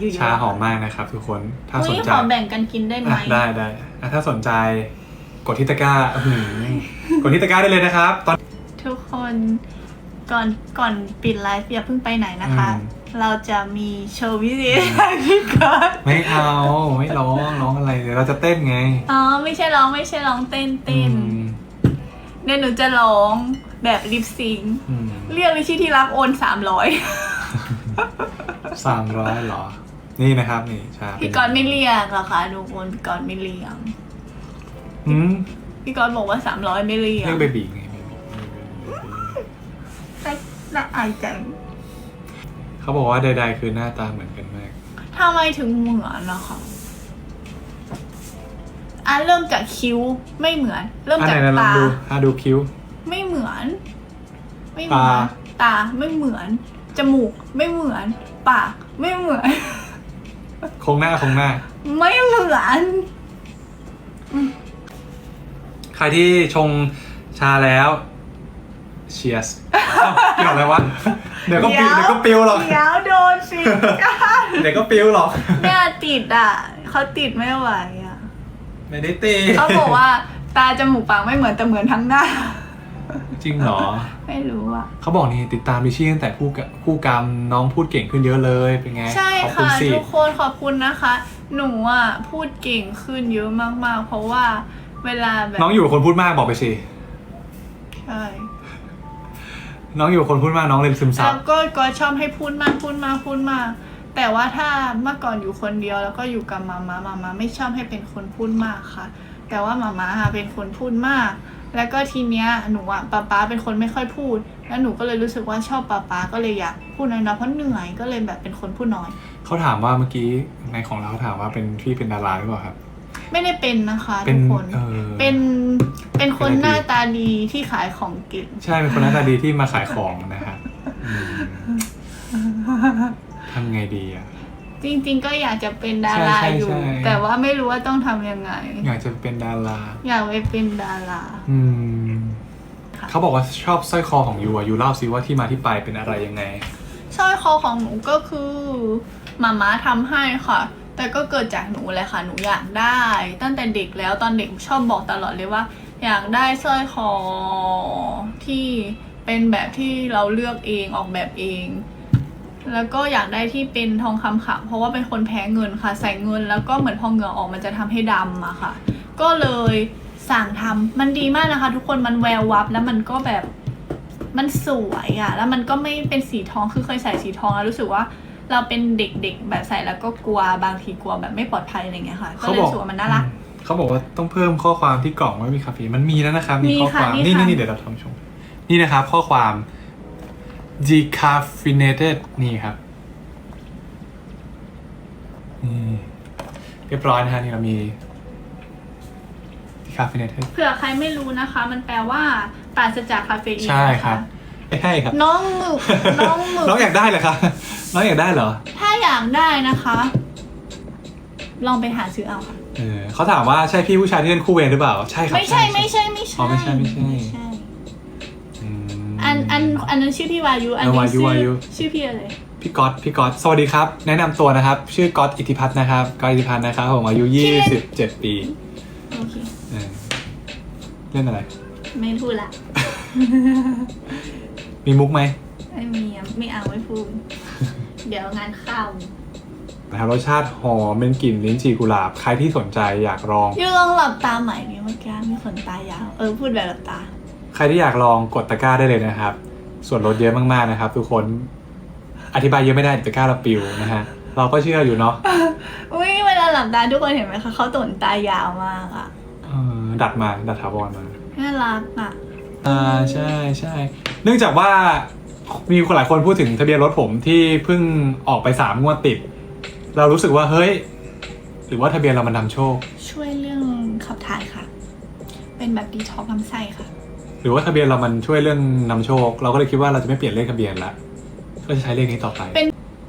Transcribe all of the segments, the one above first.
เยอะๆชาหอมมากนะครับ ทุกคนถ้าสอุ้นยใจขอแบ่งกันกินได้ไหมอะได้ได้อะถ้าสนใจกดที่ตะกร้าอื้อหือกดที่ตะกร้าได้เลยนะครับ ตอนทุกคนก่อนก่อนปิดไลฟ์อย่าเพิ่งไปไหนนะคะอืมเราจะมีโชว์พิเศษให้พี่ก่อนไม่เอาไม่ร้องร้องอะไรเดี๋ยวเราจะเต้นไงอ๋อไม่ใช่ร้องไม่ใช่ร้องเต้นเต้นอืมเดี๋ยวหนูจะร้องแบบลิปซิงค์อืมเรียกลิชี่ที่รักโอนสามร้อยสามร้อยเหรอ นี่นะครับนี่ชาพี่กอนไม่เรียกหรอกค่ะทุกคนพี่กอนไม่เรียกอืมพี่กอนบอกว่าสามร้อยไม่เรียกเรียกเบบีไง baby น่าน่าอายจังเขาบอกว่าใดๆคือหน้าตาเหมือนกันมากทำไมถึงเหมือนนะคะอะเริ่มจากคิ้วไม่เหมือน เริ่มอันจาไหนกนะลองตาดูอะดูคิ้ว ไม่เหมือน ไม่เหมือนตาตาไม่เหมือน จมูกไม่เหมือน ปากไม่เหมือนโครงหน้าโครงหน้า ไม่เหมือนใครที่ชงชาแล้วเชียสเกี่ยวอะไรวะ เดี๋ยวก็ปิวเดี๋ยวก็ปิวหรอก เดี๋ยวโดนสิเดี๋ยวก็ปิวหรอกเนี่ยติดอะเขาติดไม่ไหวอะ ไม่ได้ตีเขาบอกว่าตาจมูกปากไม่เหมือนแต่เหมือนทั้งหน้า จริงเหรอ ไม่รู้อะ เขาบอกนี่ติดตามดิชี่ตั้งแต่คู่กับคู่กรรมน้องพูดเก่งขึ้นเยอะเลยเป็นไงใช่ขอบคุณค่ะ สิ ทุกคนขอบคุณนะคะ หนูอะ พูดเก่งขึ้นเยอะมากๆ เพราะว่าเวลาแบบน้องอยู่กับคนพูดมากบอกไปสิ ใช่น้องอยู่กับคนพูดมากน้องเลยซึมซัแล้บวก็ก็ชอบให้พูดมากพูดมากพูดมาก แต่ว่าถ้าเมื่อก่อนอยู่คนเดียวแล้วก็อยู่กับมาม่ามาม่าไม่ชอบให้เป็นคนพูดมากค่ะ แต่ว่ามาม่าค่ะเป็นคนพูดมาก แล้วก็ทีเนี้ยหนูอะป๊าป๊าเป็นคนไม่ค่อยพูด แล้วหนูก็เลยรู้สึกว่าชอบป๊าป๊าก็เลยอยากพูดน้อยๆเพราะเหนื่อยก็เลยแบบเป็นคนพูดน้อย เขาถามว่าเมื่อกี้ในของเราเขาถามว่าเป็นพี่เป็นดาราหรือเปล่าครับ ไม่ได้เป็นนะคะเป็ทุนกคนเออ เป็นเป็นคนเป็นอะไรดี หน้าตาดีที่ขายของเก่ง ใช่เป็นคนหน้าตาดีที่มาขายของนะครับอืมทำไงดีอะ จริง ๆ ก็อยากจะเป็นดาราใช่ใช่อยู่ ใช่ แต่ว่าไม่รู้ว่าต้องทำยังไง อยากจะเป็นดารา อยากไปเป็นดารา อืม ค่ะ เขาบอกว่าชอบสร้อยคอของยูอะยูเล่าซิว่าที่มาที่ไปเป็นอะไรยังไง สร้อยคอของหนูก็คือมาม่าทำให้ค่ะ แต่ก็เกิดจากหนูเลยค่ะ หนูอยากได้ ตั้งแต่เด็กแล้วตอนเด็กชอบบอกตลอดเลยว่า อยากได้สร้อยคอที่เป็นแบบที่เราเลือกเองออกแบบเอง แล้วก็อยากได้ที่เป็นทองคำขาวเพราะว่าเป็นคนแพ้เงินค่ะ ใส่เงินแล้วก็เหมือนพอเหงื่อออกมันจะทำให้ดำอะค่ะ ก็เลยสั่งทำมันดีมากนะคะ ทุกคนมันแวววับแล้วมันก็แบบมันสวยอะแล้วมันก็ไม่เป็นสีทองคือเคยใส่สีทองแล้วรู้สึกว่าเราเป็นเด็กๆ แบบใส่แล้วก็กลัวบางทีกลัวแบบไม่ปลอดภัยอะไรเงี้ยค่ะ ก็เลยรู้สึกว่ามันน่ารัก เขาบอกว่าต้องเพิ่มข้อความที่กล่องว่ามีคาเฟอีนมันมีแล้วนะครับมีมีข้อความค่ะมีนี่ค่ะนี่นี่เดี๋ยวเราทำชม นี่นะครับ ข้อความ decaffeinated นี่ครับนี่เรียบร้อยนะฮะนี่เรามี decaffeinated เผื่อใครไม่รู้นะคะ มันแปลว่าปราศจากคาเฟอีนใช่นะะครับ ไม่ใช่ครับ น้องหมึกน้องหมึกน้องอยากได้เหรอคะน้องอยากได้เหรอ ถ้าอยากได้นะคะ ลองไปหาซื้อเอาค่ะเออเขาถามว่าใช่พี่ผู้ชายที่เล่นคู่เวรหรือเปล่า ใช่ครับไม่ใช่ไม่ใช่ไม่อ๋อใช่ไม่ใช่ไม่ใช่ใช่อืมอั นอันอันนั้นชื่อพี่วายุ อันเออนี้วายุชื่อวายุ ชื่อพี่อะไร พี่ก๊อตพี่ก๊อตสวัสดีครับ แนะนำตัวนะครับ ชื่อก๊อตอิทธิพัฒน์นะครับก๊อตอิทธิพัฒน์นะครับผมอายุ ชื่อเล่น 27 ปีโอเค เออเล่นอะไร ไม่พูดละมีมุกไหมไม่มีอะไม่เอาไม่พูด เดี๋ยวงานเข้านะครับรสชาติหอมเป็นกลิ่นลิ้นจี่กุหลาบ ใครที่สนใจอยากลอง ยูลองหลับตาใหม่ดิเมื่อกี้มีขนตายาว เออพูดแบบหลับตา ใครที่อยากลองกดตะกร้าได้เลยนะครับ ส่วนลดเยอะมากๆนะครับ ทุกคนอธิบายเยอะไม่ได้เดี๋ยวตะกร้าเราปิวนะฮะเราก็เชื่ออยู่เนาะอุ้ยเวลาหลับตาทุกคนเห็นไหมคะเขาตนตายาวมากอะเออดัดมาดัดถาวรมาน่ารักอะอ่าใช่ใช่เนื่องจากว่ามีคนหลายคนพูดถึงทะเบียนรถผมที่เพิ่งออกไปสามงวดติด เรารู้สึกว่าเฮ้ย หรือว่าทะเบียนเรามันนำโชค ช่วยเรื่องขับถ่ายค่ะ เป็นแบบดีท็อกซ์ลำไส้ค่ะห รือว่าทะเบียนเรามันช่วยเรื่องนำโชค เราก็เลยคิดว่าเราจะไม่เปลี่ยนเลขทะเบียนละก็จะใช้เลขนี้ต่อไปเป็น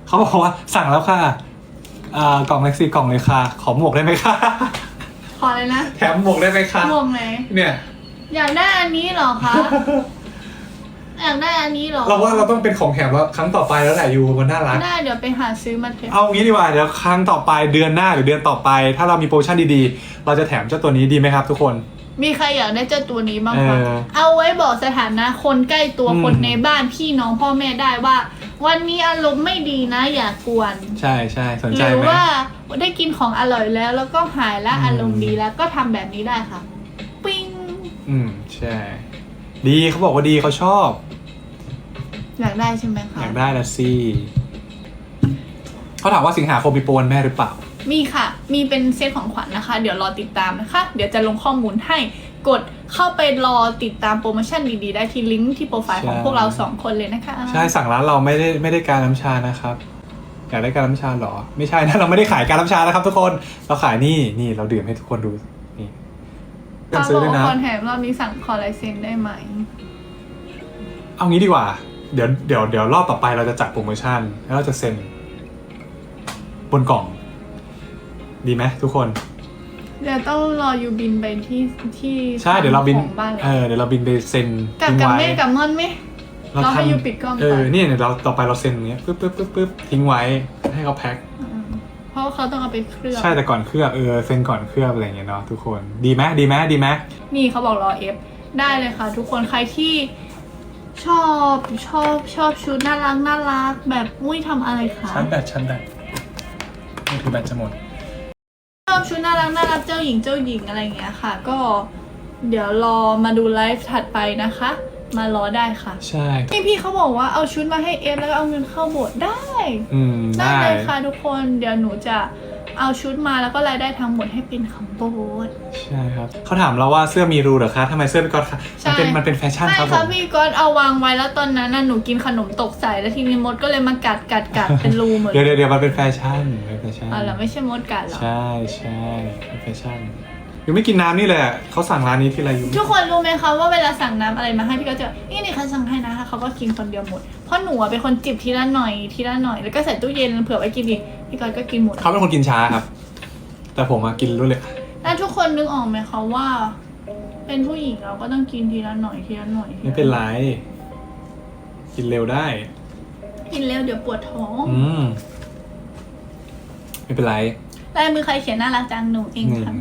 เขาบอกว่าสั่งแล้วค่ะอ่ากล่องเล็กซี่กล่องเลยค่ะ ขอหมวกได้ไหมคะ ขอเลยนะแถมหมวกได้ไหมคะ งงไหมเนี่ย อยากได้อันนี้เหรอคะอยากได้อันนี้เหรอเราว่าเราต้องเป็นของแถมแล้วครั้งต่อไปแล้วแหละยูมันน่ารัก ได้เดี๋ยวไปหาซื้อมาเถอะเอางี้ดีกว่าเดี๋ยวครั้งต่อไปเดือนหน้าหรือเดือนต่อไป ถ้าเรามีโปรโมชั่นดีๆ เราจะแถมเจ้าตัวนี้ดีไหมครับทุกคน มีใครอยากได้เจ้าตัวนี้บ้างคะ เออเอาไว้บอกสถานะคนใกล้ตัวอืม คนในบ้านพี่น้องพ่อแม่ได้ว่า วันนี้อารมณ์ไม่ดีนะอย่ากวน ใช่ใช่สนหใจรือไหม ว่าได้กินของอร่อยแล้ว แล้วก็หายแล้วอืม อารมณ์ดีแล้วก็ทำแบบนี้ได้ค่ะ ปิ้งอืมใช่ ดีเขาบอกว่าดีเขาชอบ อยากได้ใช่ไหมคะ อยากได้ละสิเขาถามว่าสิงหาคมมีโปรวันแม่หรือเปล่า มีค่ะ มีเป็นเซตของขวัญนะคะ เดี๋ยวรอติดตามนะคะ เดี๋ยวจะลงข้อมูลให้ กดเข้าไปรอติดตามโปรโมชั่นดีๆ ได้ที่ลิงก์ที่โปรไฟล์ของใช่พวกเราสองคนเลยนะคะ ใช่สั่งร้านเราไม่ได้ไม่ได้การน้ำชานะครับอยากได้การน้ำชาเหรอ ไม่ใช่นะเราไม่ได้ขายการน้ำชานะครับทุกคนเราขายนี่นี่เราดื่มให้ทุกคนดูนี่เลือกเขาซื้บออกด้วยว่านะคอนแถมรอบนี้สั่งคอลลายเซนได้ไหม เอางี้ดีกว่า เดี๋ยวเดี๋ยวเดี๋ยวรอบต่อไปเราจะจัดโปรโมชั่นแล้วเราจะเซ็นบนกล่อง ดีไหมทุกคน เดี๋ยวต้องรอยูบินไปที่ที่ใช่เดี๋ยวเราบินของบ้านเอเราอเดี๋ยวเราบินไปเซ็นกับทิ้งกับไว้แม่กับมอนไหม เราให้ทำยูปิดกล้องเออก่อนเนี่ยเดี๋ยวเราต่อไปเราเซ็นอย่างเงี้ยปึ๊บปึ๊บปึ๊บปึ๊บทิ้งไว้ให้เขาแพ็ค อืมเพราะว่าเขาต้องเอาไปเคลือบใช่แต่ก่อนเคลือบเออเซ็นก่อนเคลือบอะไรอย่างเงี้ยเนาะทุกคนดีไหมดีไหมดีไหมนี่เขาบอกรอเอฟได้เลยค่ะ ทุกคนใครที่ชอบชอบชอบชุดน่ารักน่ารักแบบมุ้ยทำอะไรคะ ชั้นแบตชั้นแบตมือถือแบตจะหมดช อบชุดน่ารักน่ารักเจ้าหญิงเจ้าหญิงอะไรอย่างเงี้ยค่ะ ก็เดี๋ยวรอมาดูไลฟ์ถัดไปนะคะ มารอได้ค่ะใช่นี่พี่เขาบอกว่าเอาชุดมาให้เอฟแล้วก็เอาเงินเข้าโบสถ์ได้ อืมได้ได้เลยค่ะทุกคนเดี๋ยวหนูจะเอาชุดมาแล้วก็รายได้ทั้งหมดให้เป็นของโบสถ์ ใช่ครับเขาถามเราว่าเสื้อมีรูเหรอคะทำไมเสื้อเป็นก้อนคะมันเป็นใช่มันเป็นแฟชั่นไม่ครับผค่ะม พี่ก๊อตเอาวางไว้แล้วตอนนั้นน่ะหนูกินขนมตกใส่แล้วทีนี้มดก็เลยมากัดกัดกัดเป็นรูเหมือนเดี๋ยวเดี๋ยวเดี๋ยวมันเป็นแฟชั่นเป็นแฟชั่นอ๋อเหรอไม่ใช่มดกัดเหรอ ใช่ใช่เป็นแฟชั่น ยังไม่กินน้ำนี่เลยอะเขาสั่งร้านนี้ทีไรอยู่ทุกคนรู้ไหมคะว่าเวลาสั่งน้ำอะไรมาให้พี่ก็จะนี่นี่เขาสั่งให้นะเขาก็กินคนเดียวหมดเพราะหนูอะเป็นคนจิบทีละหน่อยทีละหน่อยแล้วก็ใส่ตู้เย็นเผื่อไว้กินอีกพี่ก๊อตก็กินหมดเขาเป็นคนกินช้าครับ แต่ผมมากินรวดเลยแล้วทุกคนนึกออกไหมคะว่า เป็นผู้หญิงเราก็ต้องกินทีละหน่อยทีละหน่อยทีละหอยไม่เป็นไร กินเร็วได้ กินเร็วเดี๋ยวปวดท้องอืม ไม่เป็นไรลายมือใครเขียนน่ารักจังหนูเองหนึ่งค่ะ